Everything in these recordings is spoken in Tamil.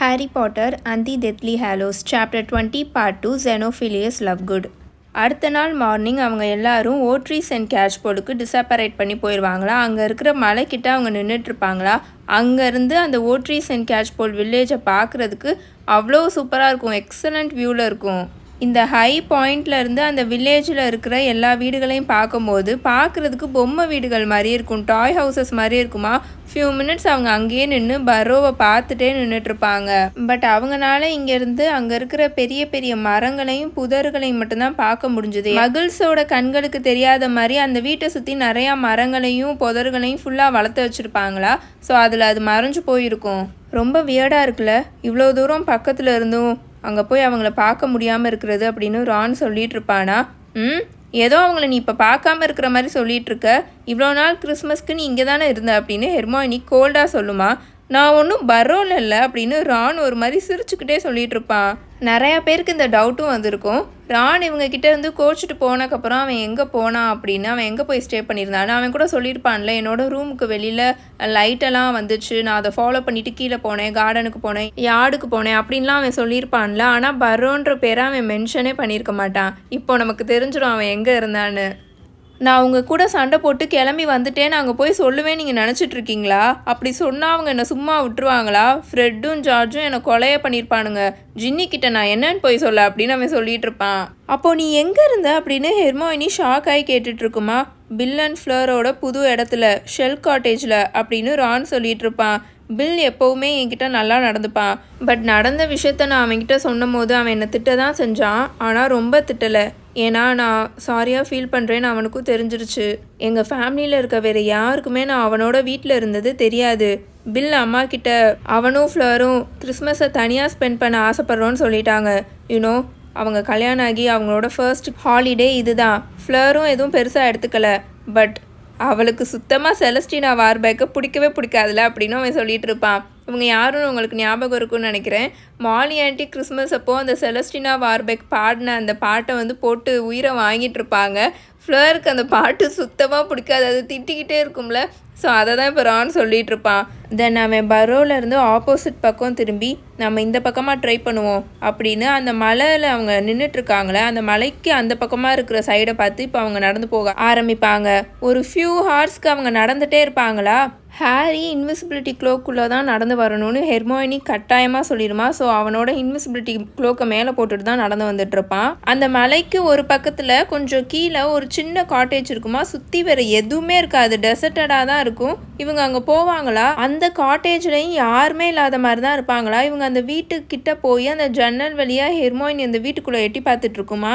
Harry Potter and the hallows Hallows Chapter 20 Part 2 Xenophilius Lovegood. அடுத்த நாள் மார்னிங் அவங்க எல்லாரும் ஓட்ரிஸ் அண்ட் கேஷ்போர்டுக்கு டிசப்பரேட் பண்ணி போயிடுவாங்களா அங்கே இருக்கிற மலைக்கிட்ட அவங்க நின்றுட்டுருப்பாங்களா அங்கேருந்து அந்த ஓட்ரிஸ் அண்ட் கேஷ்போர்ட் வில்லேஜை பார்க்குறதுக்கு அவ்வளோ சூப்பராக இருக்கும். எக்ஸலண்ட் வியூவில் இருக்கும். இந்த ஹை பாயிண்ட்லேருந்து அந்த வில்லேஜில் இருக்கிற எல்லா வீடுகளையும் பார்க்கும்போது பார்க்குறதுக்கு பொம்மை வீடுகள் மாதிரி இருக்கும் டாய் ஹவுசஸ் மாதிரி இருக்குமா? ஃபியூ மினிட்ஸ் அவங்க அங்கேயே நின்று பரோவை பார்த்துட்டே நின்றுட்டுருப்பாங்க பட் அவங்கனால இங்கேருந்து அங்கே இருக்கிற பெரிய பெரிய மரங்களையும் புதர்களையும் மட்டும்தான் பார்க்க முடிஞ்சுது. மகிழ்ஸோட கண்களுக்கு தெரியாத மாதிரி அந்த வீட்டை சுற்றி நிறையா மரங்களையும் புதர்களையும் ஃபுல்லாக வளர்த்து வச்சுருப்பாங்களா? ஸோ அதில் அது மறைஞ்சு போயிருக்கும். ரொம்ப வியர்டாக இருக்குல்ல? இவ்வளோ தூரம் பக்கத்தில் இருந்தும் அங்கே போய் அவங்கள பார்க்க முடியாமல் இருக்கிறது அப்படின்னு ரான் சொல்லிட்டு இருப்பானா? ம் ஏதோ அவங்கள நீ இப்போ பார்க்காம இருக்கிற மாதிரி சொல்லிட்டு இருக்க. இவ்வளோ நாள் கிறிஸ்மஸ்க்கு நீ இங்கே தானே இருந்த அப்படின்னு ஹெர்மாயினி கோல்டாக சொல்லுமா? நான் ஒன்றும் பரோல் இல்லை அப்படின்னு ரான் ஒரு மாதிரி சிரிச்சுக்கிட்டே சொல்லிட்டு இருப்பான் நிறையா பேருக்கு இந்த டவுட்டும் வந்திருக்கும். ரான் இவங்க கிட்ட இருந்து கோச்சிட்டு போனதுக்கப்புறம் அவன் எங்கே போனான் அப்படின்னு அவன் எங்கே போய் ஸ்டே பண்ணியிருந்தான்னு அவன் கூட சொல்லியிருப்பான்ல என்னோட ரூமுக்கு வெளியில் லைட்டெல்லாம் வந்துச்சு நான் அதை ஃபாலோ பண்ணிட்டு கீழே போனேன் கார்டனுக்கு போனேன் யார்டுக்கு போனேன் அப்படின்லாம் அவன் சொல்லியிருப்பான்ல. ஆனால் பரோன்ற பேரை அவன் மென்ஷனே பண்ணியிருக்க மாட்டான். இப்போ நமக்கு தெரிஞ்சிடும் அவன் எங்கே இருந்தான்னு. நான் அவங்க கூட சண்டை போட்டு கிளம்பி வந்துட்டேன்னு அங்கே போய் சொல்லுவேன் நீங்கள் நினச்சிட்டு இருக்கீங்களா அப்படி சொன்னால் அவங்க என்னை சும்மா விட்டுருவாங்களா? ஃப்ரெட்டும் ஜார்ஜும் என்னை கொலைய பண்ணியிருப்பானுங்க ஜின்னி கிட்ட நான் என்னன்னு போய் சொல்ல அப்படின்னு அவன் சொல்லிட்டு இருப்பான் அப்போ நீ எங்கே இருந்த அப்படின்னு ஹெர்மோயினி ஷாக் ஆகி கேட்டுட்ருக்குமா? பில் அண்ட் ஃப்ளோரோட புது இடத்துல ஷெல் காட்டேஜில் அப்படின்னு ரான் சொல்லிட்டு இருப்பான் பில் எப்போவுமே என்கிட்ட நல்லா நடந்துப்பான். பட் நடந்த விஷயத்த நான் அவன்கிட்ட சொன்னும் போது அவன் என்னை திட்ட தான் செஞ்சான். ஆனால் ரொம்ப திட்டலை. ஏன்னா நான் சாரியாக ஃபீல் பண்ணுறேன்னு அவனுக்கும் தெரிஞ்சிருச்சு. எங்கள் ஃபேமிலியில் இருக்க வேறு யாருக்குமே நான் அவனோட வீட்டில் இருந்தது தெரியாது. பில் அம்மா கிட்ட அவனும் ஃப்ளரும் கிறிஸ்மஸை தனியாக ஸ்பெண்ட் பண்ண ஆசைப்பட்றோன்னு சொல்லிட்டாங்க. யூனோ அவங்க கல்யாணம் ஆகி அவங்களோட ஃபர்ஸ்ட் ஹாலிடே இதுதான். ஃப்ளரும் எதுவும் பெருசாக எடுத்துக்கல. பட் அவளுக்கு சுத்தமாக செலஸ்டினா வார்பேக்கை பிடிக்கவே பிடிக்காதுல அப்படின்னு அவன் சொல்லிட்டு இருப்பான். இவங்க யாருன்னு உங்களுக்கு ஞாபகம் இருக்கும்னு நினைக்கிறேன். மாலி ஆண்டி கிறிஸ்மஸ் அப்போது அந்த செலஸ்டினா வார்பெக் பாடின அந்த பாட்டை வந்து போட்டு உயிரை வாங்கிட்டு இருப்பாங்க. ஃப்ளருக்கு அந்த பாட்டு சுத்தமாக பிடிக்காது. அது திட்டிக்கிட்டே இருக்கும்ல. ஸோ அதை தான் இப்போ ரான் சொல்லிகிட்டு இருப்பான். தென் அவன் பரோலேருந்து ஆப்போசிட் பக்கம் திரும்பி நம்ம இந்த பக்கமாக ட்ரை பண்ணுவோம் அப்படின்னு அந்த மலையில் அவங்க நின்றுட்டுருக்காங்களே அந்த மலைக்கு அந்த பக்கமாக இருக்கிற சைடை பார்த்து இப்போ அவங்க நடந்து போக ஆரம்பிப்பாங்க. ஒரு ஃபியூ ஹார்ஸ்க்கு அவங்க நடந்துகிட்டே இருப்பாங்களா? ஹாரி இன்விசிபிலிட்டி க்ளோக்குள்ளே தான் நடந்து வரணும்னு ஹெர்மோயினி கட்டாயமாக சொல்லிடுமா? ஸோ அவனோட இன்விசிபிலிட்டி க்ளோக்கை மேலே போட்டுட்டு தான் நடந்து வந்துட்டு இருப்பான் அந்த மலைக்கு ஒரு பக்கத்தில் கொஞ்சம் கீழே ஒரு சின்ன காட்டேஜ் இருக்குமா? சுற்றி வேற எதுவுமே இருக்காது. டெசர்டடாக தான் இருக்கும். இவங்க அங்கே போவாங்களா? அந்த காட்டேஜ்லையும் யாருமே இல்லாத மாதிரி தான் இருப்பாங்களா? இவங்க அந்த வீட்டுக்கிட்ட போய் அந்த ஜன்னல் வழியாக ஹெர்மோயினி அந்த வீட்டுக்குள்ளே எட்டி பார்த்துட்டு இருக்குமா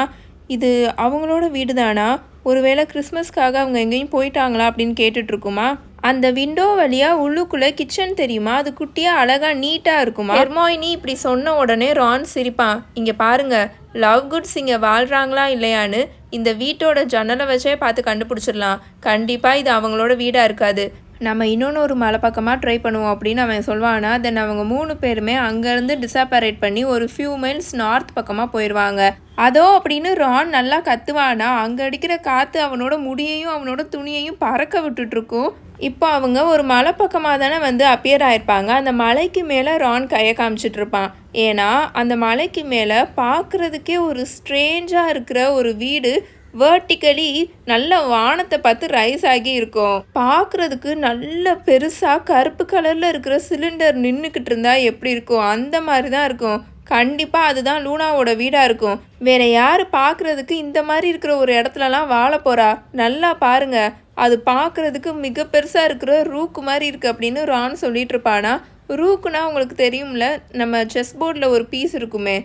இது அவங்களோட வீடு தானா ஒருவேளை கிறிஸ்மஸ்க்காக அவங்க எங்கேயும் போயிட்டாங்களா அப்படின்னு கேட்டுட்ருக்குமா அந்த விண்டோ வழியா உள்ளுக்குள்ள கிச்சன் தெரியுமா? அது குட்டியா அழகா நீட்டா இருக்குமா? ஹெர்மாயினி இப்படி சொன்ன உடனே ரான் சிரிப்பான். இங்க பாருங்க லவ் குட்ஸ் இங்க வாழ்றாங்களா இல்லையான்னு இந்த வீட்டோட ஜன்னலை வச்சே பார்த்து கண்டுபிடிச்சிடலாம். கண்டிப்பா இது அவங்களோட வீடா இருக்காது. நம்ம இன்னொன்று ஒரு மலை பக்கமாக ட்ரை பண்ணுவோம் அப்படின்னு அவன் சொல்வானா தென் அவங்க மூணு பேருமே அங்கேருந்து டிசாப்பரேட் பண்ணி ஒரு ஃபியூ மைல்ஸ் நார்த் பக்கமாக போயிடுவாங்க அதோ அப்படின்னு ரான் நல்லா கத்துவானா அங்கே அடிக்கிற காற்று அவனோட முடியையும் அவனோட துணியையும் பறக்க விட்டுட்ருக்கும் இப்போ அவங்க ஒரு மலை பக்கமாக தானே வந்து அப்பியர் ஆயிருப்பாங்க. அந்த மலைக்கு மேலே ரான் கையை காமிச்சிட்டு இருப்பான். ஏன்னா அந்த மலைக்கு மேலே பார்க்குறதுக்கே ஒரு ஸ்ட்ரேஞ்சாக இருக்கிற ஒரு வீடு வேர்ட்டிக்கலி நல்ல வானத்தை பார்த்து ரைஸ் ஆகி இருக்கும். பார்க்குறதுக்கு நல்ல பெருசாக கருப்பு கலரில் இருக்கிற சிலிண்டர் நின்றுக்கிட்டு இருந்தால் எப்படி இருக்கும்? அந்த மாதிரி தான் இருக்கும். கண்டிப்பாக அதுதான் லூனாவோட வீடாக இருக்கும். வேற யார் பார்க்குறதுக்கு இந்த மாதிரி இருக்கிற ஒரு இடத்துலலாம் வாழ போகிறா நல்லா பாருங்க. அது பார்க்குறதுக்கு மிக பெருசாக இருக்கிற ரூக்கு மாதிரி இருக்குது அப்படின்னு ரான் சொல்லிட்டு இருப்பானா? ரூக்குனா உங்களுக்கு தெரியும்ல நம்ம செஸ் போர்டில் ஒரு பீஸ் இருக்குமே.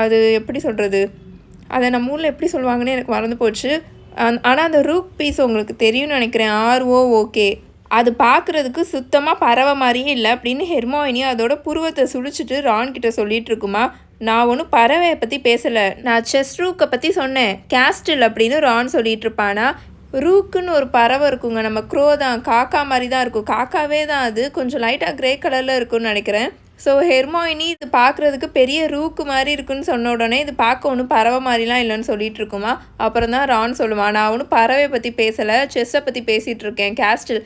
அது எப்படி சொல்கிறது அதை நம்ம ஊரில் எப்படி சொல்லுவாங்கன்னு எனக்கு மறந்து போச்சு. ஆனால் அந்த ரூக் பீஸ் உங்களுக்கு தெரியும்னு நினைக்கிறேன். ஆர்ஓ ஓகே அது பார்க்குறதுக்கு சுத்தமாக பறவை மாதிரியே இல்லை அப்படின்னு ஹெர்மோயினி அதோட புருவத்தை சுழிச்சிட்டு ரான் கிட்ட சொல்லிட்டு இருக்குமா? நான் ஒன்றும் பறவையை பற்றி பேசலை. நான் செஸ் ரூக்கை பற்றி சொன்னேன். கேஸ்டில் அப்படின்னு ரான் சொல்லிட்டு இருப்பானா? ரூக்குன்னு ஒரு பறவை இருக்குங்க. நம்ம க்ரோ தான். காக்கா மாதிரி தான் இருக்கும். காக்காவே தான் அது. கொஞ்சம் லைட்டாக க்ரே கலரில் இருக்கும்னு நினைக்கிறேன். ஸோ ஹெர்மாயினி இது பார்க்குறதுக்கு பெரிய ரூக்கு மாதிரி இருக்குன்னு சொன்ன உடனே இது பார்க்க ஒன்றும் பறவை மாதிரிலாம் இல்லைன்னு சொல்லிட்டு இருக்குமா? அப்புறம் தான் ரான் சொல்லுவான் நான் ஒன்றும் பறவையை பற்றி பேசலை செஸ்ஸை பற்றி பேசிகிட்டு இருக்கேன் கேஸ்டில்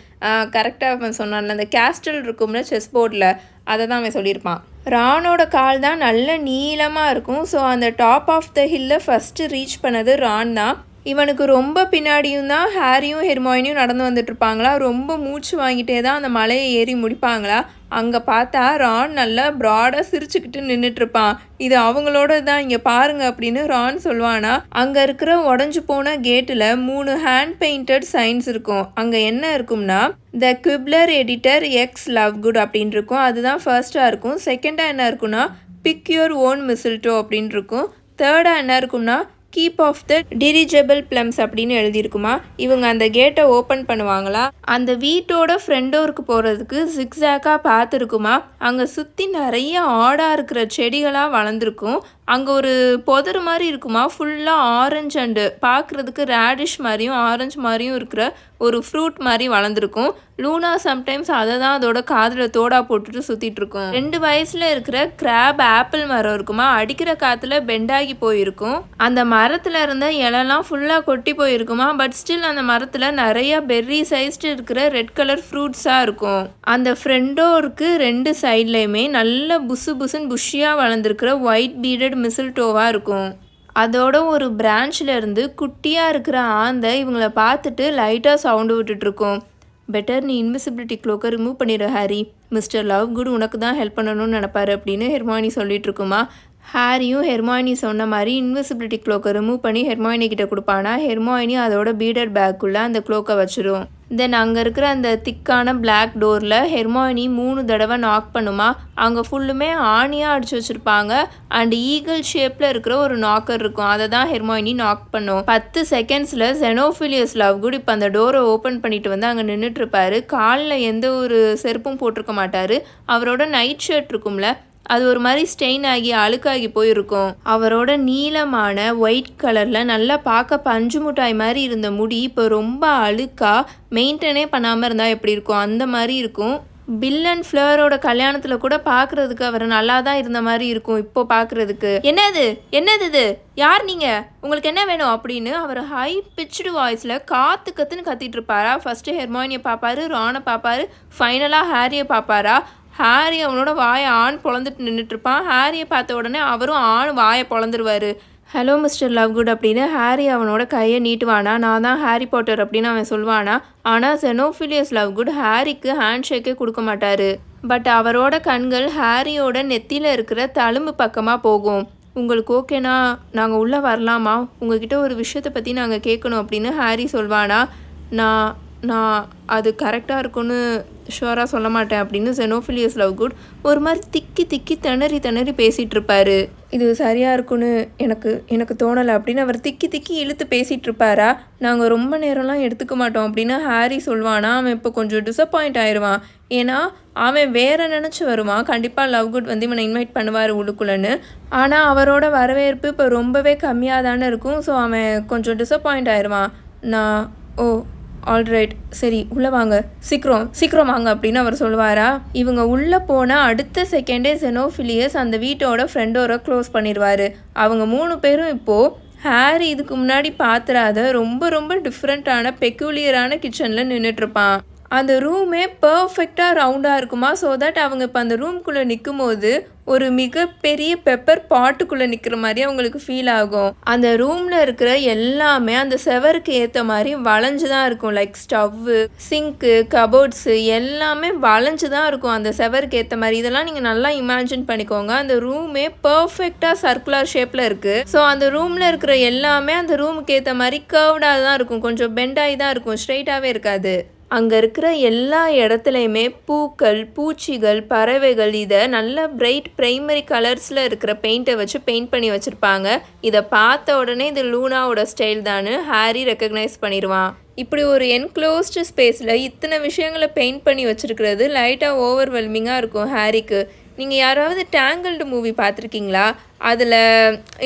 கரெக்டாக அவன் சொன்னான்ல அந்த கேஸ்டில் இருக்கும்ல செஸ் போர்டில் அதை தான் அவன் சொல்லியிருப்பான். ரானோட கால் தான் நல்ல நீளமாக இருக்கும். ஸோ அந்த டாப் ஆஃப் த ஹில்லை ஃபஸ்ட்டு ரீச் பண்ணது ரான் தான். இவனுக்கு ரொம்ப பின்னாடியும் தான் ஹாரியும் ஹெர்மாயினியும் நடந்து வந்துட்டுருப்பாங்களா ரொம்ப மூச்சு வாங்கிட்டே தான் அந்த மலையை ஏறி முடிப்பாங்களா? அங்கே பார்த்தா ரான் நல்லா ப்ராடாக சிரிச்சுக்கிட்டு நின்றுட்டுருப்பான் இது அவங்களோட தான் இங்கே பாருங்க அப்படின்னு ரான் சொல்லுவானா? அங்கே இருக்கிற உடஞ்சி போன கேட்டில் மூணு ஹேண்ட் பெயிண்டட் சைன்ஸ் இருக்கும். அங்கே என்ன இருக்கும்னா the Quibbler editor X Lovegood அப்படின்னு இருக்கும். அதுதான் ஃபர்ஸ்ட்டாக இருக்கும். செகண்டாக என்ன இருக்கும்னா பிக் யுவர் ஓன் மிசில்டோ அப்படின்னு இருக்கும். தேர்டாக என்ன இருக்கும்னா keep off the dirigible plums அப்படின்னு எழுதியிருக்குமா? இவங்க அந்த கேட்டை ஓப்பன் பண்ணுவாங்களா? அந்த வீட்டோட ஃப்ரெண்ட் டோருக்கு போகிறதுக்கு ஜிக்ஸாக்காக பார்த்துருக்குமா? அங்கே சுற்றி நிறைய ஆடாக இருக்கிற செடிகளாக வளர்ந்துருக்கும். அங்கே ஒரு பொதர் மாதிரி இருக்குமா? ஃபுல்லாக ஆரஞ்சு அண்டு பார்க்குறதுக்கு ரேடிஷ் மாதிரியும் ஆரஞ்சு மாதிரியும் இருக்கிற ஒரு ஃப்ரூட் மாதிரி வளர்ந்துருக்கும். லூனா சம்டைம்ஸ் அதை தான் அதோட காதில் தோடா போட்டுட்டு சுற்றிட்டு இருக்கும். ரெண்டு வயசில் இருக்கிற கிராப் ஆப்பிள் மரம் இருக்குமா? அடிக்கிற காற்றுல பெண்டாகி போயிருக்கும். அந்த மரத்தில் இருந்த இலெல்லாம் ஃபுல்லாக கொட்டி போயிருக்குமா? பட் ஸ்டில் அந்த மரத்தில் நிறைய பெர்ரி சைஸ்டு இருக்கிற ரெட் கலர் ஃப்ரூட்ஸாக இருக்கும். அந்த ஃப்ரெண்டோருக்கு ரெண்டு சைட்லேயுமே நல்ல புசு புசுன்னு புஷ்ஷியாக வளர்ந்துருக்கிற ஒயிட் பீடட் மிசில்டோவாக இருக்கும். அதோட ஒரு பிரான்ச்சில் இருந்து குட்டியாக இருக்கிற ஆந்தை இவங்கள பார்த்துட்டு லைட்டாக சவுண்டு விட்டுட்ருக்கோம் பெட்டர் நீ இன்விசிபிலிட்டி க்ளோக்கை ரிமூவ் பண்ணிடு ஹாரி மிஸ்டர் லவ் குட் உனக்கு தான் ஹெல்ப் பண்ணணும்னு நினப்பாரு அப்படின்னு ஹெர்மானி சொல்லிட்டு இருக்குமா? ஹாரியும் ஹெர்மாயினி சொன்ன மாதிரி இன்விசிபிலிட்டி க்ளோக்கை ரிமூவ் பண்ணி ஹெர்மாயினி கிட்ட கொடுப்பானா? ஹெர்மாயினி அதோட பீடர் பேக்குள்ளே அந்த க்ளோக்கை வச்சிரும். தென் அங்கே இருக்கிற அந்த திக்கான பிளாக் டோரில் ஹெர்மாயினி மூணு தடவை நாக் பண்ணுமா? அங்கே ஃபுல்லுமே ஆணியாக அடிச்சு வச்சுருப்பாங்க. அண்ட் ஈகிள் ஷேப்பில் இருக்கிற ஒரு நாக்கர் இருக்கும். அதை தான் ஹெர்மாயினி நாக் பண்ணும். பத்து செகண்ட்ஸில் செனோஃபிலியஸ் லவ் குட் இப்போ அந்த டோரை ஓப்பன் பண்ணிட்டு வந்து அங்கே நின்றுட்டு இருப்பாரு. காலில் எந்த ஒரு செருப்பும் போட்டிருக்க மாட்டார். அவரோட நைட் ஷர்ட் இருக்கும்ல அது ஒரு மாதிரி ஸ்டெயின் ஆகி அழுக்காகி போயிருக்கும். அவரோட நீளமான ஒயிட் கலரில் நல்லா பார்க்க பஞ்சு முட்டாய் மாதிரி இருந்த முடி இப்போ ரொம்ப அழுக்காக மெயின்டைனே பண்ணாமல் இருந்தால் எப்படி இருக்கும்? அந்த மாதிரி இருக்கும். பில் அண்ட் ஃப்ளவரோட கல்யாணத்தில் கூட பார்க்குறதுக்கு அவர் நல்லா தான் இருந்த மாதிரி இருக்கும் இப்போ பார்க்குறதுக்கு. என்னது? என்னது இது? யார் நீங்கள் உங்களுக்கு என்ன வேணும்? அப்படின்னு அவர் ஹை பிச்சுடு வாய்ஸில் காற்று கத்துன்னு கத்திட்டு இருப்பாரா? ஃபஸ்ட்டு ஹெர்மோனியை பார்ப்பாரு ரானை பார்ப்பாரு ஃபைனலாக ஹாரியை பார்ப்பாரா ஹாரி அவனோட வாயை ஆண் பொழந்துட்டு நின்றுட்டு இருப்பான் ஹாரியை பார்த்த உடனே அவரும் ஆண் வாயை பொழந்துருவாரு. ஹலோ மிஸ்டர் லவ் குட் அப்படின்னு ஹாரி அவனோட கையை நீட்டுவானா? நான் தான் ஹாரி பாட்டர் அப்படின்னு அவன் சொல்வானா? ஆனால் செனோஃபிலியஸ் லவ் குட் ஹாரிக்கு ஹேண்ட் ஷேக்கே கொடுக்க மாட்டார். பட் அவரோட கண்கள் ஹாரியோட நெத்தியில் இருக்கிற தழும்பு பக்கமாக போகும். உங்களுக்கு ஓகேனா? நாங்கள் உள்ளே வரலாமா? உங்ககிட்ட ஒரு விஷயத்தை பற்றி நாங்கள் கேட்கணும் அப்படின்னு ஹாரி சொல்வானா? நான் நான் அது கரெக்டாக இருக்கும்னு ஷுவராக சொல்ல மாட்டேன் அப்படின்னு செனோஃபிலியஸ் லவ் குட் ஒரு மாதிரி திக்கி திக்கி திணறி திணறி பேசிகிட்டு இருப்பாரு இது சரியாக இருக்கும்னு எனக்கு எனக்கு தோணலை அப்படின்னு அவர் திக்கி திக்கி இழுத்து பேசிகிட்டு இருப்பாரா நாங்கள் ரொம்ப நேரம்லாம் எடுத்துக்க மாட்டோம் அப்படின்னு ஹாரி சொல்வானா அவன் இப்போ கொஞ்சம் டிசப்பாயிண்ட் ஆயிடுவான் ஏன்னா அவன் வேற நினச்சி வருவான். கண்டிப்பாக லவ் குட் வந்து இவனை இன்வைட் பண்ணுவார் உள்ளுக்குள்ளன்னு. ஆனால் அவரோட வரவேற்பு இப்போ ரொம்பவே கம்மியாக தானே இருக்கும். ஸோ அவன் கொஞ்சம் டிசப்பாயிண்ட் ஆயிடுவான் நான் ஓ ஆல்ரைட் சரி உள்ளே வாங்க. சீக்கிரம் சீக்கிரம் வாங்க அப்படின்னு அவர் சொல்லுவாரா? இவங்க உள்ளே போனால் அடுத்த செகண்டே ஜெனோஃபிலியஸ் அந்த வீட்டோட ஃப்ரெண்டோட க்ளோஸ் பண்ணிடுவார். அவங்க மூணு பேரும் இப்போது ஹாரி இதுக்கு முன்னாடி பார்த்துறாத ரொம்ப ரொம்ப டிஃப்ரெண்ட்டான பெக்குலியரான கிச்சனில் நின்றுட்டுருப்பான் அந்த ரூமே பர்ஃபெக்டாக ரவுண்டாக இருக்குமா? ஸோ தட் அவங்க இப்போ அந்த ரூம்குள்ளே நிற்கும் போது ஒரு மிகப்பெரிய பெப்பர் பாட்டுக்குள்ளே நிற்கிற மாதிரி அவங்களுக்கு ஃபீல் ஆகும். அந்த ரூமில் இருக்கிற எல்லாமே அந்த செவருக்கு ஏற்ற மாதிரி வளைஞ்சு தான் இருக்கும். லைக் ஸ்டவ்வு சிங்க்கு கபோர்ட்ஸு எல்லாமே வளைஞ்சு தான் இருக்கும் அந்த செவருக்கு ஏற்ற மாதிரி. இதெல்லாம் நீங்கள் நல்லா இமேஜின் பண்ணிக்கோங்க. அந்த ரூமே பர்ஃபெக்டாக சர்க்குலர் ஷேப்பில் இருக்குது ஸோ அந்த ரூமில் இருக்கிற எல்லாமே அந்த ரூமுக்கு ஏற்ற மாதிரி கர்வ்டாக தான் இருக்கும். கொஞ்சம் பெண்டாகி தான் இருக்கும். ஸ்ட்ரெயிட்டாகவே இருக்காது. அங்கே இருக்கிற எல்லா இடத்துலையுமே பூக்கள் பூச்சிகள் பறவைகள் இதை நல்ல பிரைட் ப்ரைமரி கலர்ஸில் இருக்கிற பெயிண்ட்டை வச்சு பெயிண்ட் பண்ணி வச்சுருப்பாங்க. இதை பார்த்த உடனே இது லூனாவோட ஸ்டைல் தான் ஹாரி ரெக்கக்னைஸ் பண்ணிடுவான் இப்படி ஒரு என்க்ளோஸ்டு ஸ்பேஸில் இத்தனை விஷயங்களை பெயிண்ட் பண்ணி வச்சுருக்கிறது லைட்டாக ஓவர்வெல்மிங்காக இருக்கும் ஹாரிக்கு. நீங்கள் யாராவது டேங்கிள்டு மூவி பார்த்துருக்கீங்களா? அதில்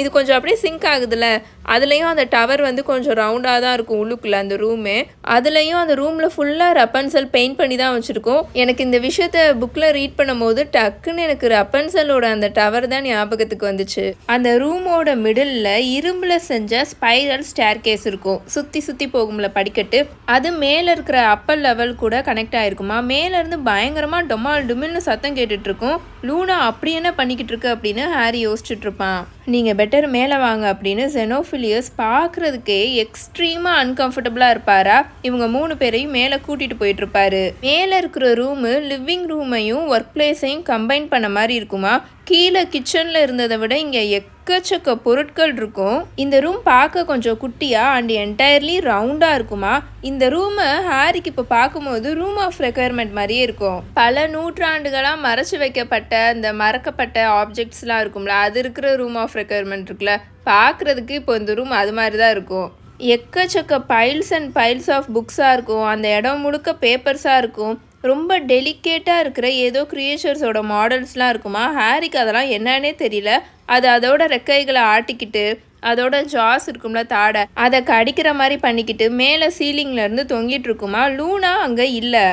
இது கொஞ்சம் அப்படியே சிங்க் ஆகுதுல்ல அதுலேயும் அந்த டவர் வந்து கொஞ்சம் ரவுண்டாக தான் இருக்கும் உள்ளுக்குள்ளே அந்த ரூமு அதுலேயும் அந்த ரூமில் ஃபுல்லாக ரப்பன்சல் பெயிண்ட் பண்ணி தான் வச்சுருக்கோம். எனக்கு இந்த விஷயத்த புக்கில் ரீட் பண்ணும்போது டக்குன்னு எனக்கு ரப்பன்சலோட அந்த டவர் தான் ஞாபகத்துக்கு வந்துச்சு. அந்த ரூமோட மிடில் இரும்பில் செஞ்ச ஸ்பைரல் ஸ்டேர் கேஸ் இருக்கும். சுற்றி சுற்றி போகும்ல படிக்கட்டு. அது மேலே இருக்கிற அப்பர் லெவல் கூட கனெக்ட் ஆகிருக்குமா மேலேருந்து பயங்கரமாக டொமால் டுமில்னு சத்தம் கேட்டுட்ருக்கும் லூனா அப்படி என்ன பண்ணிக்கிட்டு இருக்கு அப்படின்னு ஹாரி யோசிச்சுட்டு இருப்பான் நீங்கள் பெட்டர் மேலே வாங்க அப்படின்னு ஜெனோஃபிலியஸ் பார்க்குறதுக்கே எக்ஸ்ட்ரீமாக அன்கம்ஃபர்டபுளாக இருப்பாரா? இவங்க மூணு பேரையும் மேலே கூட்டிகிட்டு போயிட்டு இருப்பாரு மேலே இருக்கிற ரூமு லிவிங் ரூமையும் ஒர்க் பிளேஸையும் கம்பைன் பண்ண மாதிரி இருக்குமா? கீழே கிச்சனில் இருந்ததை விட இங்கே எக்கச்சக்க பொருட்கள் இருக்கும். இந்த ரூம் பார்க்க கொஞ்சம் குட்டியாக அண்ட் என்டையர்லி ரவுண்டாக இருக்குமா? இந்த ரூமை ஹாரிக்கு இப்போ பார்க்கும்போது ரூம் ஆஃப் ரெக்குயர்மெண்ட் மாதிரியே இருக்கும். பல நூற்றாண்டுகளாக மறைச்சு வைக்கப்பட்ட இந்த மறக்கப்பட்ட ஆப்ஜெக்ட்ஸ்லாம் இருக்கும்ல அது இருக்கிற ரூம் ஆஃப் ரெக்குயர்மெண்ட் இருக்குல்ல பார்க்குறதுக்கு இப்போ இந்த ரூம் அது மாதிரி தான் இருக்கும். எக்கச்சக்க பைல்ஸ் அண்ட் பைல்ஸ் ஆஃப் புக்ஸாக இருக்கும். அந்த இடம் முழுக்க பேப்பர்ஸாக இருக்கும். ரொம்ப டெலிகேட்டாக இருக்கிற ஏதோ க்ரியேச்சர்ஸோட மாடல்ஸ்லாம் இருக்குமா? ஹாரிக்கு அதெல்லாம் என்னன்னே தெரியல. அது அதோட ரெக்கைகளை ஆட்டிக்கிட்டு அதோட ஜாஸ் இருக்கும்ல தாடை. அதை கடிக்கிற மாதிரி பண்ணிக்கிட்டு மேலே சீலிங்லேருந்து தொங்கிட்டு இருக்குமா? லூனா அங்கே இல்லை.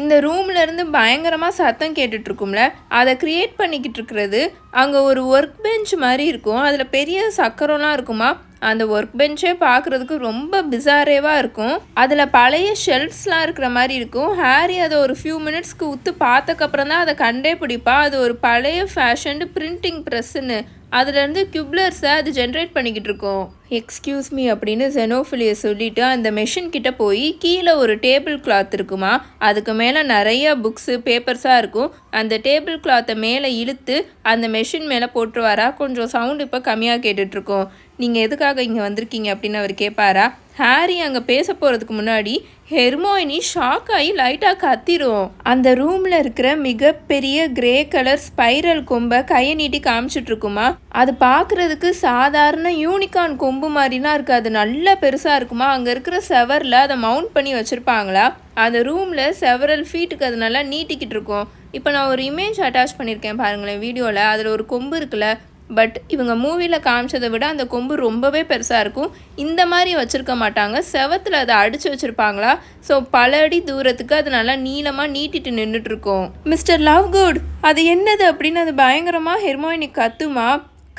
இந்த ரூம்லேருந்து பயங்கரமாக சத்தம் கேட்டுட்ருக்கும்ல அதை க்ரியேட் பண்ணிக்கிட்டு இருக்கிறது அங்கே ஒரு ஒர்க் பெஞ்ச் மாதிரி இருக்கும். அதில் பெரிய சக்கரம்லாம் இருக்குமா? அந்த ஒர்க் பெஞ்சே பார்க்குறதுக்கு ரொம்ப பிசாரேவாக இருக்கும். அதில் பழைய ஷெல்ஃப்ஸ்லாம் இருக்கிற மாதிரி இருக்கும். ஹாரி அதை ஒரு ஃபியூ மினிட்ஸ்க்கு உத்து பார்த்தக்கப்புறம் தான் அதை கண்டே பிடிப்பா. அது ஒரு பழைய ஃபேஷன்டு பிரிண்டிங் ப்ரெஸ்ஸுன்னு அதுலேருந்து கியூப்லர்ஸை அது ஜென்ரேட் பண்ணிக்கிட்டு இருக்கோம். எக்ஸ்கியூஸ் மீ அப்படின்னு ஜெனோஃபிலியை சொல்லிவிட்டு அந்த மெஷின் கிட்டே போய் கீழே ஒரு டேபிள் கிளாத் இருக்குமா? அதுக்கு மேலே நிறைய புக்ஸு பேப்பர்ஸாக இருக்கும். அந்த டேபிள் கிளாத்தை மேலே இழுத்து அந்த மெஷின் மேலே போட்டுருவாரா? கொஞ்சம் சவுண்ட் இப்போ கம்மியாக கேட்டுட்ருக்கோம் நீங்கள் எதுக்காக இங்கே வந்திருக்கீங்க அப்படின்னு அவர் கேட்பாரா ஹாரி அங்கே பேச போகிறதுக்கு முன்னாடி ஹெர்மோயினி ஷாக் ஆகி லைட்டாக கத்திரும். அந்த ரூமில் இருக்கிற மிகப்பெரிய கிரே கலர் ஸ்பைரல் கொம்பை கையை நீட்டி காமிச்சிட்ருக்குமா? அது பார்க்குறதுக்கு சாதாரண யூனிகார்ன் கொம்பு மாதிரிலாம் இருக்காது நல்லா பெருசாக இருக்குமா? அங்கே இருக்கிற செவரில் அதை மவுண்ட் பண்ணி வச்சுருப்பாங்களா? அந்த ரூமில் செவரல் ஃபீட்டுக்கு அது நல்லா நீட்டிக்கிட்டு இருக்கும் இப்போ நான் ஒரு இமேஜ் அட்டாச் பண்ணியிருக்கேன் பாருங்களேன் வீடியோவில் அதில் ஒரு கொம்பு இருக்குல்ல பட் இவங்க மூவியில் காமிச்சதை விட அந்த கொம்பு ரொம்பவே பெருசாக இருக்கும். இந்த மாதிரி வச்சுருக்க மாட்டாங்க. செவத்தில் அதை அடித்து வச்சுருப்பாங்களா? ஸோ பல அடி தூரத்துக்கு அது நல்லா நீளமாக நீட்டிட்டு நின்றுட்டுருக்கோம் மிஸ்டர் லவ் குட் அது என்னது அப்படின்னு அது பயங்கரமாக ஹெர்மோயினி கத்துமா?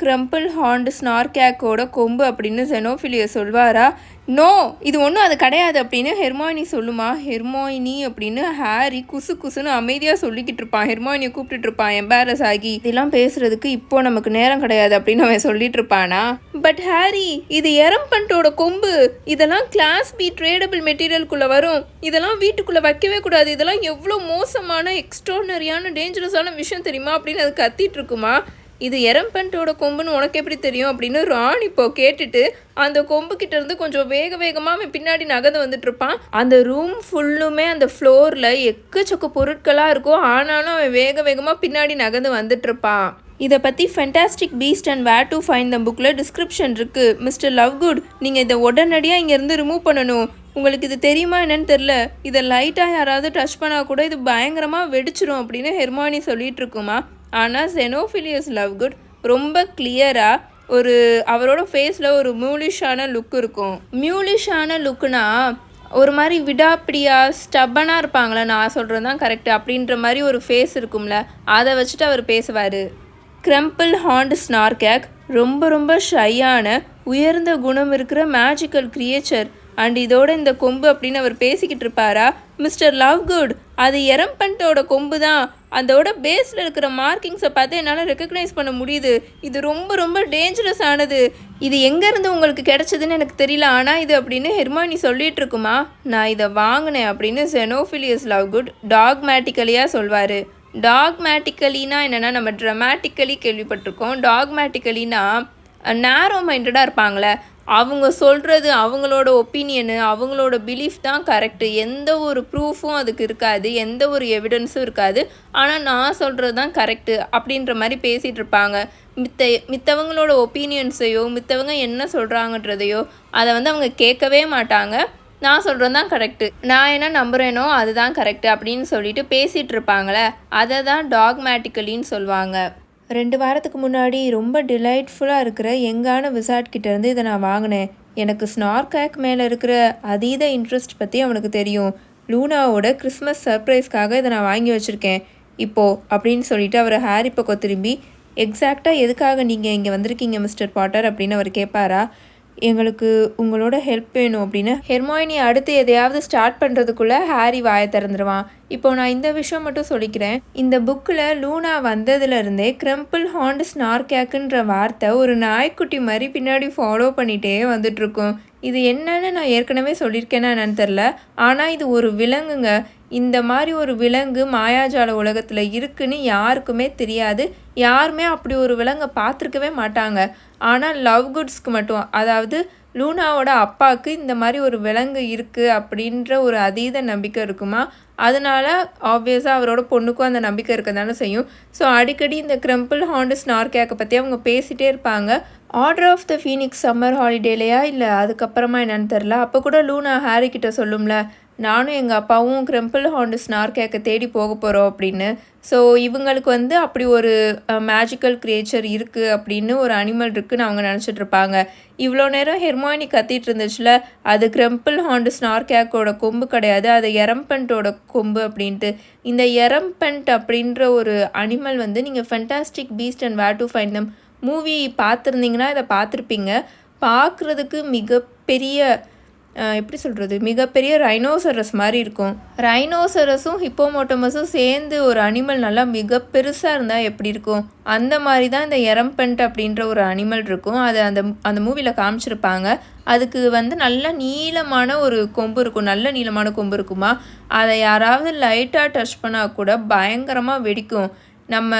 கிரம்பிள் ஹாண்ட் ஸ்னார்கேக்கோட கொம்பு அப்படின்னு ஜெனோஃபிலியை சொல்வாரா? நோ இது ஒன்றும் அது கிடையாது அப்படின்னு ஹெர்மாயினி சொல்லுமா? ஹெர்மாயினி அப்படின்னு ஹாரி குசு குசுன்னு அமைதியாக சொல்லிக்கிட்டு இருப்பான். ஹெர்மாயினியை கூப்பிட்டுட்டு இருப்பான் எம்பாரஸ் ஆகி இதெல்லாம் பேசுறதுக்கு இப்போ நமக்கு நேரம் கிடையாது அப்படின்னு அவன் சொல்லிட்டு இருப்பானா? பட் ஹாரி இது எரம்பண்டோட கொம்பு. இதெல்லாம் கிளாஸ் பி ட்ரேடபிள் மெட்டீரியலுக்குள்ளே வரும். இதெல்லாம் வீட்டுக்குள்ளே வைக்கவே கூடாது. இதெல்லாம் எவ்வளோ மோசமான எக்ஸ்ட்ரானரியான டேஞ்சரஸான விஷயம் தெரியுமா அப்படின்னு அது கத்திட்டு இருக்குமா? இது எறம்பன்ட்டோட கொம்புன்னு உனக்கு எப்படி தெரியும்? அப்படின்னு ராணி இப்போ கேட்டுட்டு அந்த கொம்பு கிட்ட இருந்து கொஞ்சம் வேக வேகமாக அவன் பின்னாடி நகர்ந்து வந்துட்டு இருப்பான் அந்த ரூம் ஃபுல்லுமே அந்த ஃப்ளோரில் எக்கச்சக்க பொருட்களாக இருக்கும். ஆனாலும் அவன் வேக வேகமாக பின்னாடி நகர்ந்து வந்துட்டு இருப்பான் இதை பற்றி fantastic beast and where to find the புக்கில் டிஸ்கிரிப்ஷன் இருக்குது மிஸ்டர் லவ்குட் நீங்கள் இதை உடனடியாக இங்கேருந்து ரிமூவ் பண்ணணும். உங்களுக்கு இது தெரியுமா என்னன்னு தெரில இதை லைட்டாக யாராவது டச் பண்ணால் கூட இது பயங்கரமாக வெடிச்சிரும் அப்படின்னு ஹெர்மானி சொல்லிட்டு இருக்குமா ஆனால் செனோஃபிலியஸ் லவ் குட் ரொம்ப கிளியராக ஒரு அவரோட ஃபேஸில் ஒரு மியூலிஷான லுக் இருக்கும். மியூலிஷான லுக்குனா ஒரு மாதிரி விடாப்பிடியா ஸ்டப்பனாக இருப்பாங்களே? நான் சொல்கிறது தான் கரெக்டு அப்படின்ற மாதிரி ஒரு ஃபேஸ் இருக்கும்ல அதை வச்சுட்டு அவர் பேசுவார். கிரம்பிள் ஹாண்ட் ஸ்னார்கேக் ரொம்ப ரொம்ப ஷையான உயர்ந்த குணம் இருக்கிற மேஜிக்கல் கிரியேச்சர் அண்ட் இதோட இந்த கொம்பு அப்படின்னு அவர் பேசிக்கிட்டு இருப்பாரா? மிஸ்டர் லவ் குட் அது எரம்பன்ட்டோட கொம்பு தான் அதோட பேஸில் இருக்கிற மார்க்கிங்ஸை பார்த்து என்னால் ரெக்கக்னைஸ் பண்ண முடியுது. இது ரொம்ப ரொம்ப டேஞ்சரஸ் ஆனது. இது எங்கேருந்து உங்களுக்கு கிடச்சதுன்னு எனக்கு தெரியல. ஆனால் இது அப்படின்னு ஹெர்மானி சொல்லிட்டு இருக்குமா? நான் இதை வாங்கினேன் அப்படின்னு செனோஃபிலியஸ் லவ் குட் டாக்மேட்டிக்கலியாக சொல்வார். டாக்மேட்டிக்கலினா என்னென்னா நம்ம ட்ரமாட்டிக்கலி கேள்விப்பட்டிருக்கோம். டாக்மேட்டிக்கலினா நேரோ மைண்டடாக இருப்பாங்களே அவங்க சொல்கிறது அவங்களோட ஒப்பீனியனு அவங்களோட பிலீஃப் தான் கரெக்டு எந்த ஒரு ப்ரூஃபும் அதுக்கு இருக்காது எந்த ஒரு எவிடன்ஸும் இருக்காது. ஆனால் நான் சொல்கிறது தான் கரெக்டு அப்படின்ற மாதிரி பேசிகிட்டு இருப்பாங்க. மித்த மித்தவங்களோட ஒப்பீனியன்ஸையோ மித்தவங்க என்ன சொல்கிறாங்கன்றதையோ அதை வந்து அவங்க கேட்கவே மாட்டாங்க. நான் சொல்கிறது தான் கரெக்டு நான் என்ன நம்புகிறேனோ அதுதான் கரெக்டு அப்படின்னு சொல்லிட்டு பேசிகிட்டு இருப்பாங்களே அதை தான் டாக்மேட்டிக்கலின்னு சொல்லுவாங்க. ரெண்டு வாரத்துக்கு முன்னாடி ரொம்ப டிலைட்ஃபுல்லாக இருக்கிற எங்கான விசாட் கிட்டேருந்து இதை நான் வாங்கினேன். எனக்கு ஸ்னார்கேக் மேலே இருக்கிற அதீத இன்ட்ரெஸ்ட் பற்றி அவனுக்கு தெரியும். லூனாவோட கிறிஸ்மஸ் சர்ப்ரைஸ்க்காக இதை நான் வாங்கி வச்சுருக்கேன். இப்போது அப்படின்னு சொல்லிட்டு அவர் ஹாரி பக்கம் திரும்பி எக்ஸாக்டாக எதுக்காக நீங்கள் இங்கே வந்திருக்கீங்க மிஸ்டர் பாட்டர் அப்படின்னு அவர் கேட்பாரா எங்களுக்கு உங்களோட ஹெல்ப் வேணும் அப்படின்னு. ஹெர்மாயினி அடுத்து எதையாவது ஸ்டார்ட் பண்ணுறதுக்குள்ளே ஹாரி வாயை திறந்துருவான். இப்போ நான் இந்த விஷயம் மட்டும் சொல்லிக்கிறேன். இந்த புக்கில் லூனா வந்ததுலேருந்தே கிரம்பிள் ஹாண்ட் ஸ்னார்கேக்குன்ற வார்த்தை ஒரு நாய்க்குட்டி மாதிரி பின்னாடி ஃபாலோ பண்ணிகிட்டே வந்துட்டுருக்கும். இது என்னன்னு நான் ஏற்கனவே சொல்லியிருக்கேன்னா என்னன்னு தெரில ஆனால் இது ஒரு விலங்குங்க. இந்த மாதிரி ஒரு விலங்கு மாயாஜால உலகத்தில் இருக்குன்னு யாருக்குமே தெரியாது. யாருமே அப்படி ஒரு விலங்கை பார்த்துருக்கவே மாட்டாங்க. ஆனால் லவ் குட்ஸ்க்கு மட்டும் அதாவது லூனாவோட அப்பாவுக்கு இந்த மாதிரி ஒரு விலங்கு இருக்குது அப்படின்ற ஒரு அதீத நம்பிக்கை இருக்குமா? அதனால ஆப்வியஸாக அவரோட பொண்ணுக்கும் அந்த நம்பிக்கை இருக்க தானே செய்யும். ஸோ அடிக்கடி இந்த கிரம்பிள் ஹாண்டு ஸ்னார்கேக்கை பற்றி அவங்க பேசிகிட்டே இருப்பாங்க. Order of the phoenix summer ஹாலிடேலையா இல்லை அதுக்கப்புறமா என்னன்னு தெரில அப்போ கூட லூனா ஹாரி கிட்ட சொல்லும்ல நானும் எங்கள் அப்பாவும் கிரம்பிள் ஹாண்டு ஸ்னார்கேக்கை தேடி போக போகிறோம் அப்படின்னு. ஸோ இவங்களுக்கு வந்து அப்படி ஒரு மேஜிக்கல் கிரியேச்சர் இருக்குது அப்படின்னு ஒரு அனிமல் இருக்குதுன்னு அவங்க நினச்சிட்டு இருப்பாங்க. இவ்வளோ நேரம் ஹெர்மாயினி கத்திட்டு இருந்துச்சுல அது கிரம்பிள் ஹாண்டு ஸ்னார்கேக்கோட கொம்பு கிடையாது அது எரம்பன்ட்டோட கொம்பு அப்படின்ட்டு. இந்த எரம்பண்ட் அப்படின்ற ஒரு அனிமல் வந்து நீங்கள் fantastic beast and where to find them movie பார்த்துருந்தீங்கன்னா இதை பார்த்துருப்பீங்க. பார்க்குறதுக்கு மிகப்பெரிய எப்படி சொல்கிறது மிகப்பெரிய ரைனோசரஸ் மாதிரி இருக்கும். ரைனோசரஸும் ஹிப்போமோட்டமஸும் சேர்ந்து ஒரு அனிமல் நல்லா மிக பெருசாக இருந்தால் எப்படி இருக்கும்? அந்த மாதிரி தான் இந்த எரம்பெண்ட் அப்படின்ற ஒரு அனிமல் இருக்கும். அது அந்த அந்த மூவியில் காமிச்சிருப்பாங்க. அதுக்கு வந்து நல்ல நீளமான ஒரு கொம்பு இருக்கும். நல்ல நீளமான கொம்பு இருக்குமா? அதை யாராவது லைட்டாக டச் பண்ணால் கூட பயங்கரமாக வெடிக்கும். நம்ம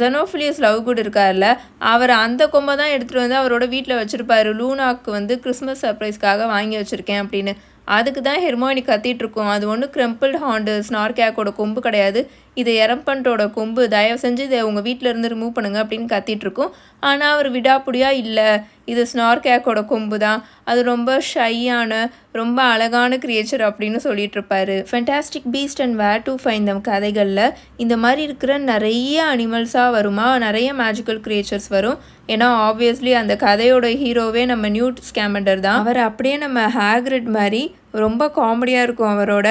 ஜெனோஃபிலியஸ் லவ் குட் இருக்கார்ல அவர் அந்த கொம்பை தான் எடுத்துகிட்டு வந்து அவரோட வீட்டில் வச்சுருப்பாரு. லூனாக்கு வந்து கிறிஸ்மஸ் சர்ப்ரைஸ்க்காக வாங்கி வச்சுருக்கேன் அப்படின்னு. அதுக்கு தான் ஹெர்மோனி கத்திகிட்ருக்கோம் அது ஒன்றும் கிரம்பிள் ஹாண்டு ஸ்னார்கேக்கோட கொம்பு கிடையாது. இது எரம்பன்ட்டோட கொம்பு தயவு செஞ்சு இதை உங்கள் வீட்டில் இருந்து ரிமூவ் பண்ணுங்க அப்படின்னு கத்திகிட்ருக்கோம் ஆனால் அவர் விடாப்புடியாக இல்லை. இது ஸ்னார்கேக்கோட கொம்பு தான் அது ரொம்ப ஷையான ரொம்ப அழகான கிரியேச்சர் அப்படின்னு சொல்லிட்டு இருப்பாரு fantastic beast and where to find them கதைகளில் இந்த மாதிரி இருக்கிற நிறைய அனிமல்ஸாக வருமா? நிறைய மேஜிக்கல் கிரியேச்சர்ஸ் வரும். ஏன்னா ஆப்வியஸ்லி அந்த கதையோட ஹீரோவே நம்ம நியூட் ஸ்கேமண்டர் தான். அவர் அப்படியே நம்ம ஹேக்ரிட் மாதிரி ரொம்ப காமெடியாக இருக்கும் அவரோட.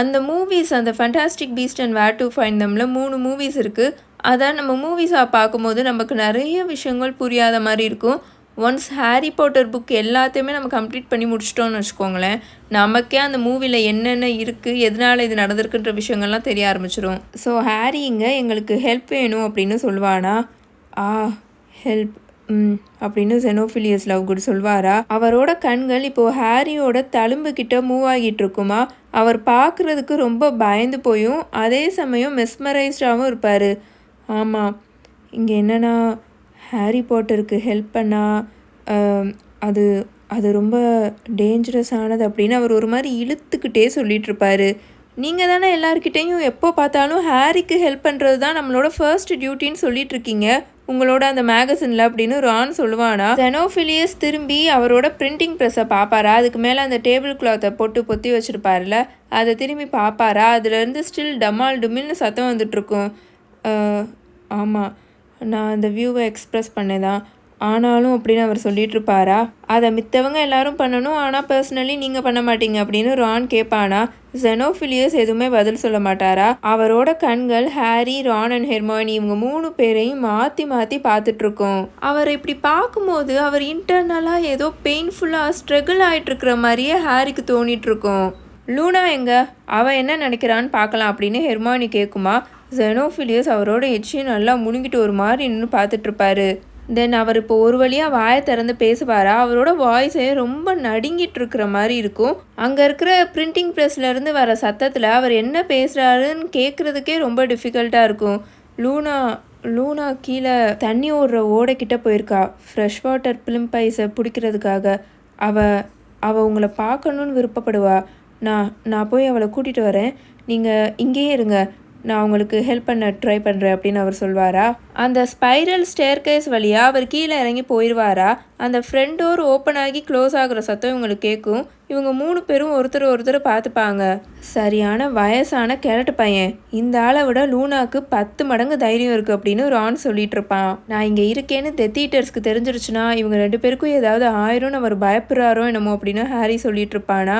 அந்த மூவிஸ் அந்த fantastic beast and where to find தம்ல மூணு மூவிஸ் இருக்குது அதான் நம்ம மூவிஸாக பார்க்கும்போது நமக்கு நிறைய விஷயங்கள் புரியாத மாதிரி இருக்கும். ஒன்ஸ் ஹாரி போட்டர் புக் எல்லாத்தையுமே நம்ம கம்ப்ளீட் பண்ணி முடிச்சிட்டோம்னு வச்சுக்கோங்களேன் நமக்கே அந்த மூவியில் என்னென்ன இருக்குது எதனால் இது நடந்திருக்குன்ற விஷயங்கள்லாம் தெரிய ஆரம்பிச்சிடும் ஸோ ஹாரிங்க இங்கே எங்களுக்கு ஹெல்ப் வேணும் அப்படின்னு சொல்லுவானா? ஆ ஹெல்ப் அப்படின்னு ஜெனோஃபிலியஸ் லவ் குட் சொல்வாரா? அவரோட கண்கள் இப்போது ஹாரியோட தழும்பு கிட்ட மூவ் ஆகிட்டு இருக்குமா? அவர் பார்க்குறதுக்கு ரொம்ப பயந்து போயும் அதே சமயம் மெஸ்மரைஸ்டாகவும் இருப்பார். ஆமாம் இங்கே என்னென்னா ஹாரி பாட்டருக்கு ஹெல்ப் பண்ணால் அது அது ரொம்ப டேஞ்சரஸ் ஆனது அப்படின்னு அவர் ஒரு மாதிரி இழுத்துக்கிட்டே சொல்லிட்டு நீங்கள் தானே எல்லாருக்கிட்டேயும் எப்போ பார்த்தாலும் ஹாரிக்கு ஹெல்ப் பண்ணுறது தான் நம்மளோட ஃபர்ஸ்ட் டியூட்டின்னு சொல்லிட்டு இருக்கீங்க. உங்களோட அந்த மேகசினில் அப்படின்னு ரான் சொல்லுவானா ஜெனோஃபிலியஸ் திரும்பி அவரோட பிரிண்டிங் ப்ரெஸ்ஸை பார்ப்பாரா? அதுக்கு மேலே அந்த டேபிள் கிளாத்தை போட்டு பொத்தி வச்சுருப்பார்ல அதை திரும்பி பார்ப்பாரா? அதுலேருந்து ஸ்டில் டமால் டுமில்னு சத்தம் வந்துட்டுருக்கும் ஆமாம் நான் அந்த வியூவை எக்ஸ்ப்ரெஸ் பண்ணேதான். ஆனாலும் அப்படின்னு அவர் சொல்லிட்டு இருப்பாரா அதை மித்தவங்க எல்லாரும் பண்ணணும் ஆனால் பர்சனலி நீங்கள் பண்ண மாட்டீங்க அப்படின்னு ரான் கேட்பானா? ஜெனோஃபிலியஸ் எதுவுமே பதில் சொல்ல மாட்டாரா? அவரோட கண்கள் ஹாரி ரான் அண்ட் ஹெர்மானி இவங்க மூணு பேரையும் மாற்றி மாற்றி பார்த்துட்ருக்கோம். அவர் இப்படி பார்க்கும்போது அவர் இன்டர்னலாக ஏதோ பெயின்ஃபுல்லாக ஸ்ட்ரகிள் ஆகிட்டு இருக்கிற மாதிரியே ஹாரிக்கு தோணிட்டு இருக்கோம் லூனா எங்க? அவள் என்ன நினைக்கிறான்னு பார்க்கலாம் அப்படின்னு ஹெர்மானி கேட்குமா? ஜெனோஃபிலியஸ் அவரோட எச்சி நல்லா முழுங்கிட்டு ஒரு மாதிரி நின்று பார்த்துட்ருப்பாரு. தென் அவர் இப்போ ஒரு வழியாக வாயை திறந்து பேசுவாரா? அவரோட வாய்ஸே ரொம்ப நடுங்கிட்டு இருக்கிற மாதிரி இருக்கும். அங்கே இருக்கிற பிரிண்டிங் ப்ரெஸ்லேருந்து வர சத்தத்தில் அவர் என்ன பேசுகிறாருன்னு கேட்குறதுக்கே ரொம்ப டிஃபிகல்ட்டாக இருக்கும். லூனா லூனா கீழே தண்ணி ஓடுற ஓடைக்கிட்ட போயிருக்கா. ஃப்ரெஷ் வாட்டர் பிலிம் பைஸை பிடிக்கிறதுக்காக. அவள் அவள் உங்களை பார்க்கணுன்னு விருப்பப்படுவா. நான் நான் போய் அவளை கூட்டிகிட்டு வரேன். நீங்கள் இங்கேயே இருங்க. நான் உங்களுக்கு ஹெல்ப் பண்ண ட்ரை பண்ணுறேன் அப்படின்னு அவர் சொல்வாரா? அந்த ஸ்பைரல் ஸ்டேர்கேஸ் வழியாக அவர் கீழே இறங்கி போயிடுவாரா அந்த ஃப்ரண்ட் டோர் ஓப்பன் ஆகி க்ளோஸ் ஆகிற சத்தம் இவங்களுக்கு கேட்கும். இவங்க மூணு பேரும் ஒருத்தர் ஒருத்தர் பார்த்துப்பாங்க. சரியான வயசான கிழட்டு பையன். இந்த ஆளை விட லூனாக்கு பத்து மடங்கு தைரியம் இருக்குது அப்படின்னு ரான் சொல்லிட்டு இருப்பான். நான் இங்கே இருக்கேன்னு தெத்தீட்டர்ஸ்க்கு தெரிஞ்சிருச்சுன்னா இவங்க ரெண்டு பேருக்கும் ஏதாவது ஆயிரும்னு அவர் பயப்படுறாரோ என்னமோ அப்படின்னு ஹாரி சொல்லிட்டு இருப்பானா?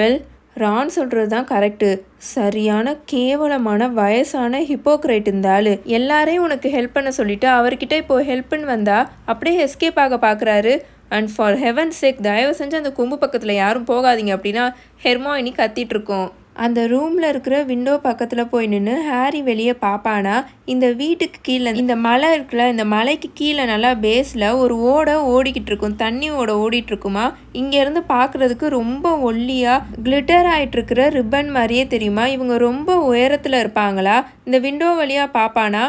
வெல் ரான் சொல்கிறது தான் கரெக்டு சரியான கேவலமான வயசான ஹிப்போக்ரைட் இந்த ஆள். எல்லாரையும் உனக்கு ஹெல்ப் பண்ண சொல்லிட்டு அவர்கிட்ட இப்போ ஹெல்ப்னு வந்தா அப்படியே எஸ்கேப் ஆக பார்க்குறாரு அண்ட் ஃபார் ஹெவன் சேக் தயவு செஞ்சு அந்த கொம்பு பக்கத்தில் யாரும் போகாதீங்க அப்படின்னா ஹெர்மாயினி கத்திட்டு இருக்கோம். அந்த ரூமில் இருக்கிற விண்டோ பக்கத்தில் போய் நின்று ஹாரி வெளியே பார்ப்பானா இந்த வீட்டுக்கு கீழே இந்த மலை இருக்குல்ல இந்த மலைக்கு கீழே நல்லா பேஸில் ஒரு ஓடை ஓடிக்கிட்டு இருக்கும் தண்ணி ஓட ஓடிட்டு இருக்குமா? இங்கேருந்து பார்க்குறதுக்கு ரொம்ப ஒல்லியாக கிளிட்டர் ஆகிட்டு இருக்கிற ரிப்பன் மாதிரியே தெரியுமா? இவங்க ரொம்ப உயரத்தில் இருப்பாங்களா? இந்த விண்டோ வழியாக பார்ப்பானா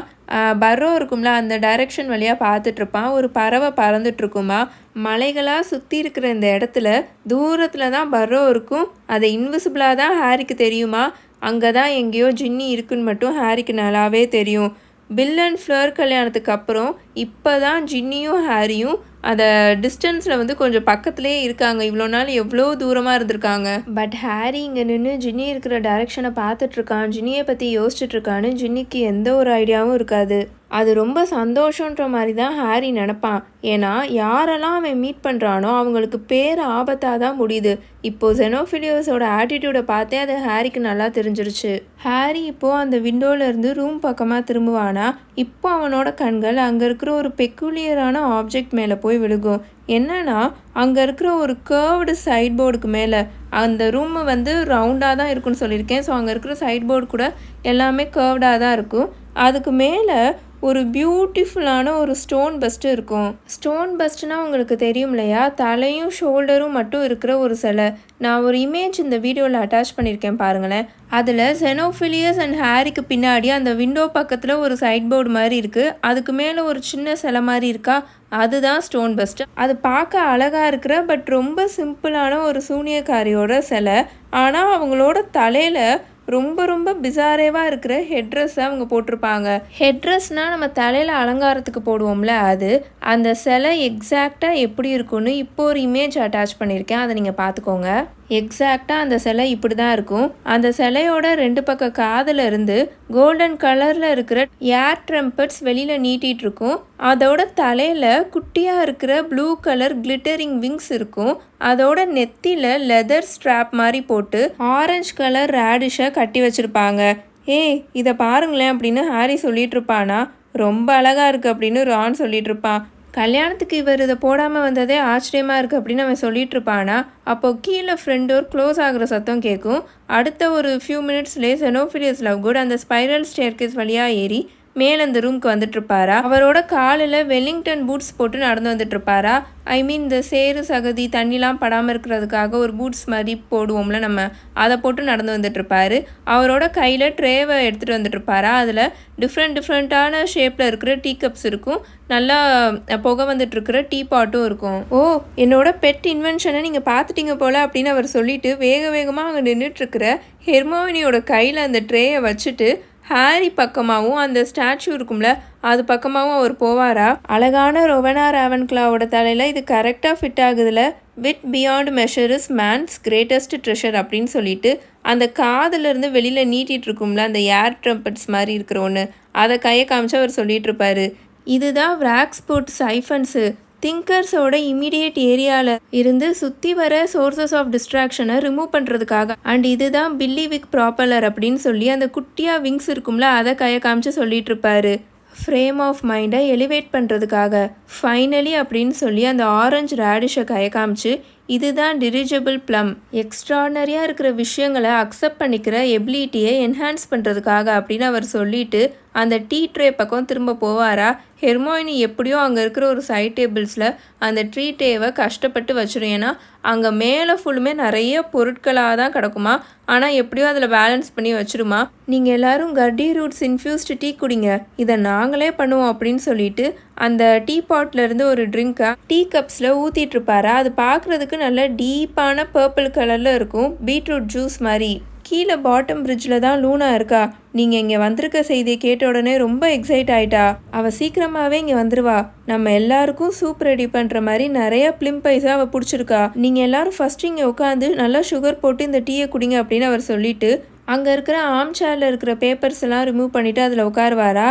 பர்ரோ இருக்கும்ல அந்த டைரக்ஷன் வழியாக பார்த்துட்ருப்பான். ஒரு பறவை பறந்துட்டுருக்குமா மலைகளாக சுற்றி இருக்கிற இந்த இடத்துல தூரத்தில் தான் பர்ரோ இருக்கும். அதை இன்விசிபிளாக தான் ஹாரிக்கு தெரியுமா? அங்கே தான் எங்கேயோ ஜின்னி இருக்குன்னு மட்டும் ஹாரிக்கு நல்லாவே தெரியும். பில் அண்ட் ஃப்ளோர் கல்யாணத்துக்கு அப்புறம் இப்போ தான் ஜின்னியும் ஹாரியும் அதை டிஸ்டன்ஸில் வந்து கொஞ்சம் பக்கத்துலேயே இருக்காங்க. இவ்வளோ நாள் எவ்வளோ தூரமாக இருந்திருக்காங்க. பட் ஹாரி இங்கே நின்று ஜின்னி இருக்கிற டைரக்ஷனை பார்த்துட்ருக்கான் ஜின்னியை பற்றி யோசிச்சுட்ருக்கான்னு ஜின்னிக்கு எந்த ஒரு ஐடியாவும் இருக்காது. அது ரொம்ப சந்தோஷன்ற மாதிரி தான் ஹாரி நினப்பான். ஏன்னா யாரெல்லாம் அவன் மீட் பண்ணுறானோ அவங்களுக்கு பேர் ஆபத்தாக தான் முடியுது. இப்போது ஜெனோஃபிலியோஸோட ஆட்டிடியூடை பார்த்தே அது ஹாரிக்கு நல்லா தெரிஞ்சிருச்சு. ஹாரி இப்போது அந்த விண்டோலேருந்து ரூம் பக்கமாக திரும்புவானா? இப்போ அவனோட கண்கள் அங்கே இருக்கிற ஒரு பெக்குலியரான ஆப்ஜெக்ட் மேலே போய் விழுகும். என்னன்னா அங்கே இருக்கிற ஒரு கேர்வ்டு சைட் போர்டுக்கு மேலே. அந்த ரூம் வந்து ரவுண்டாக தான் இருக்குன்னு சொல்லியிருக்கேன். ஸோ அங்கே இருக்கிற சைட் போர்டு கூட எல்லாமே கேர்வ்டாக தான் இருக்கும். அதுக்கு மேலே ஒரு பியூட்டிஃபுல்லான ஒரு ஸ்டோன் பஸ்ட்டு இருக்கும். ஸ்டோன் பஸ்ட்னா உங்களுக்கு தெரியும் இல்லையா? தலையும் ஷோல்டரும் மட்டும் இருக்கிற ஒரு சிலை. நான் ஒரு இமேஜ் இந்த வீடியோவில் அட்டாச் பண்ணியிருக்கேன் பாருங்களேன். அதில் செனோஃபிலியஸ் அண்ட் ஹேரிக்கு பின்னாடி அந்த விண்டோ பக்கத்தில் ஒரு சைட் போர்டு மாதிரி இருக்குது அதுக்கு மேலே ஒரு சின்ன சிலை மாதிரி இருக்கா? அதுதான் ஸ்டோன் பஸ்ட் அது பார்க்க அழகாக இருக்கிற பட் ரொம்ப சிம்பிளான ஒரு சூனியக்காரியோட சிலை. ஆனால் அவங்களோட தலையில் ரொம்ப ரொம்ப பிசாரேவாக இருக்கிற ஹெட்ரெஸ்ஸை அவங்க போட்டிருப்பாங்க. ஹெட்ரெஸ்னால் நம்ம தலையில் அலங்காரத்துக்கு போடுவோம்ல அது அந்த சிலை எக்ஸாக்டாக எப்படி இருக்கும்னு இப்போ ஒரு இமேஜ் அட்டாச் பண்ணியிருக்கேன். அதை நீங்கள் பார்த்துக்கோங்க. எக்ஸாக்டாக அந்த சிலை இப்படி தான் இருக்கும். அந்த சிலையோட ரெண்டு பக்க காதில் இருந்து கோல்டன் கலரில் இருக்கிற ஏர் ட்ரம்பட்ஸ் வெளியில் நீட்டிகிட்டு இருக்கும். அதோட தலையில் குட்டியாக இருக்கிற ப்ளூ கலர் கிளிட்டரிங் விங்ஸ் இருக்கும். அதோட நெத்தியில் லெதர் ஸ்ட்ராப் மாதிரி போட்டு ஆரஞ்சு கலர் ரேடிஷை கட்டி வச்சுருப்பாங்க. ஏய் இதை பாருங்களேன் அப்படின்னு ஹாரி சொல்லிட்டு இருப்பானா? ரொம்ப அழகாக இருக்குது அப்படின்னு ரான் சொல்லிட்டு இருப்பான். கல்யாணத்துக்கு இவர் இதை போடாமல் வந்ததே ஆச்சரியமாக இருக்குது அப்படின்னு அவன் சொல்லிட்டு இருப்பானா? அப்போ கீழே ஃப்ரெண்ட் டோர் க்ளோஸ் ஆகிற சத்தம் கேட்கும். அடுத்த ஒரு ஃபியூ மினிட்ஸ்லேயே செனோஃபிலியஸ் லவ் குட் அந்த ஸ்பைரல் ஸ்டேர்கேஸ் வழியாக ஏறி மேலே அந்த ரூம்க்கு வந்துட்டுருப்பாரா? அவரோட காலில் வெல்லிங்டன் பூட்ஸ் போட்டு நடந்து வந்துட்டுருப்பாரா? ஐ மீன் இந்த சேரு சகதி தண்ணிலாம் படாமல் இருக்கிறதுக்காக ஒரு பூட்ஸ் மாதிரி போடுவோம்ல நம்ம. அதை போட்டு நடந்து வந்துட்டுருப்பாரு. அவரோட கையில் ட்ரேவை எடுத்துகிட்டு வந்துட்டுருப்பாரா? அதில் டிஃப்ரெண்ட் டிஃப்ரெண்ட்டான ஷேப்பில் இருக்கிற டீ கப்ஸ் இருக்கும். நல்லா புகை வந்துட்டுருக்கிற டீ பாட்டும் இருக்கும். ஓ என்னோட பெட் இன்வென்ஷனை நீங்கள் பார்த்துட்டீங்க போல் அப்படின்னு அவர் சொல்லிட்டு வேக வேகமாக அங்கே நின்றுட்டுருக்கிற ஹெர்மோவினியோட கையில் அந்த ட்ரேயை வச்சுட்டு ஹாரி பக்கமாகவும் அந்த ஸ்டாச்சு இருக்கும்ல அது பக்கமாகவும் அவர் போவாரா? அழகான ரொவனா ராவன்கிளாவோட தலையில் இது கரெக்டாக fit ஆகுதுல. Wit beyond measure is man's greatest treasure அப்படின்னு சொல்லிட்டு அந்த காதுலேருந்து வெளியில் நீட்டிகிட்டு இருக்கும்ல அந்த ஏர் ட்ரம்பட்ஸ் மாதிரி இருக்கிற ஒன்று அதை கையை காமிச்சு அவர் சொல்லிகிட்டு இருப்பாரு. இதுதான் விராக்ஸ்போர்ட் சைஃபன்ஸு திங்கர்ஸோட இமீடியட் ஏரியாவில் இருந்து சுற்றி வர சோர்சஸ் ஆஃப் டிஸ்ட்ராக்ஷனை ரிமூவ் பண்ணுறதுக்காக அண்ட் இதுதான் பில்லி விக் ப்ராப்பலர் அப்படின்னு சொல்லி அந்த குட்டியாக விங்ஸ் இருக்கும்ல அதை கைய காமிச்சு சொல்லிட்டு இருப்பாரு. ஃப்ரேம் ஆஃப் மைண்டை எலிவேட் பண்ணுறதுக்காக ஃபைனலி அப்படின்னு சொல்லி அந்த ஆரஞ்சு ரேடிஷை கைய காமிச்சு இதுதான் டிரிஜபிள் ப்ளம். எக்ஸ்ட்ரானரியாக இருக்கிற விஷயங்களை அக்செப்ட் பண்ணிக்கிற எபிலிட்டியை என்ஹான்ஸ் பண்ணுறதுக்காக அப்படின்னு அவர் சொல்லிட்டு அந்த டீ ட்ரே பக்கம் திரும்ப போவாரா? ஹெர்மோயினி எப்படியோ அங்கே இருக்கிற ஒரு சைட் டேபிள்ஸில் அந்த ட்ரீ டேவை கஷ்டப்பட்டு வச்சிடும் ஏன்னா அங்கே மேலே ஃபுல்லுமே நிறைய பொருட்களாக தான் கிடக்குமா? ஆனால் எப்படியோ அதில் பேலன்ஸ் பண்ணி வச்சிருமா? நீங்கள் எல்லாரும் கட்டி ரூட்ஸ் இன்ஃப்யூஸ்டு டீ குடிங்க. இதை நாங்களே பண்ணுவோம் அப்படின்னு சொல்லிட்டு அந்த டீ பாட்லேருந்து ஒரு ட்ரிங்க்கை டீ கப்ஸில் ஊற்றிட்டு இருப்பாரா? அது பார்க்குறதுக்கு நல்ல டீப்பான பர்பிள் கலரில் இருக்கும். பீட்ரூட் ஜூஸ் மாதிரி. கீழே பாட்டம் பிரிட்ஜில் தான் லூனா இருக்கா? நீங்கள் இங்கே வந்திருக்க செய்தியை கேட்ட உடனே ரொம்ப எக்ஸைட் ஆயிட்டா. அவள் சீக்கிரமாகவே இங்கே வந்துருவா. நம்ம எல்லாருக்கும் சூப் ரெடி பண்ணுற மாதிரி நிறைய பிளிம் பைஸை அவள் பிடிச்சிருக்கா. நீங்கள் எல்லாரும் ஃபஸ்ட்டு இங்கே உட்காந்து நல்லா சுகர் போட்டு இந்த டீயை குடிங்க அப்படின்னு அவர் சொல்லிட்டு அங்கே இருக்கிற ஆம் சேரில் இருக்கிற பேப்பர்ஸ் எல்லாம் ரிமூவ் பண்ணிவிட்டு அதில் உட்காருவாரா?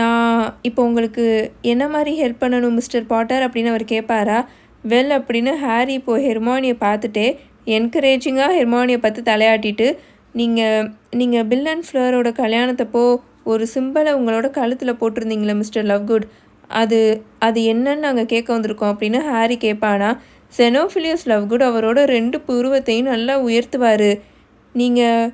நான் இப்போ உங்களுக்கு என்ன மாதிரி ஹெல்ப் பண்ணணும் மிஸ்டர் பாட்டர் அப்படின்னு அவர் கேட்பாரா? வெல் அப்படின்னு ஹாரி இப்போ ஹெர்மானியை பார்த்துட்டே என்கரேஜிங்காக ஹெர்மானியை பார்த்து தலையாட்டிட்டு நீங்கள் நீங்கள் பில் அண்ட் ஃப்ளோரோட கல்யாணத்தப்போ ஒரு சிம்பிளை உங்களோட கழுத்தில் போட்டிருந்தீங்களே மிஸ்டர் லவ்குட் அது அது என்னன்னு நாங்கள் கேட்க வந்திருக்கோம் அப்படின்னு ஹாரி கேட்பானா செனோஃபிலியஸ் லவ்குட் அவரோட ரெண்டு புருவத்தையும் நல்லா உயர்த்துவார். நீங்கள்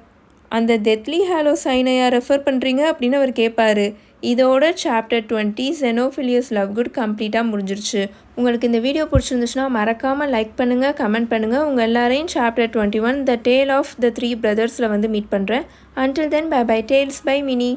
அந்த டெத்லி ஹாலோ சைனையா ரெஃபர் பண்ணுறீங்க அப்படின்னு அவர் கேட்பாரு. இதோட chapter twenty Xenophilius Lovegood கம்ப்ளீட்டாக முடிஞ்சிருச்சு. உங்களுக்கு இந்த வீடியோ பிடிச்சிருந்துச்சுன்னா மறக்காமல் லைக் பண்ணுங்கள் கமெண்ட் பண்ணுங்கள் உங்கள் எல்லாரையும் chapter twenty one the tale of the three பிரதர்ஸில் வந்து மீட் பண்ணுறேன் until then bye bye tales by Mini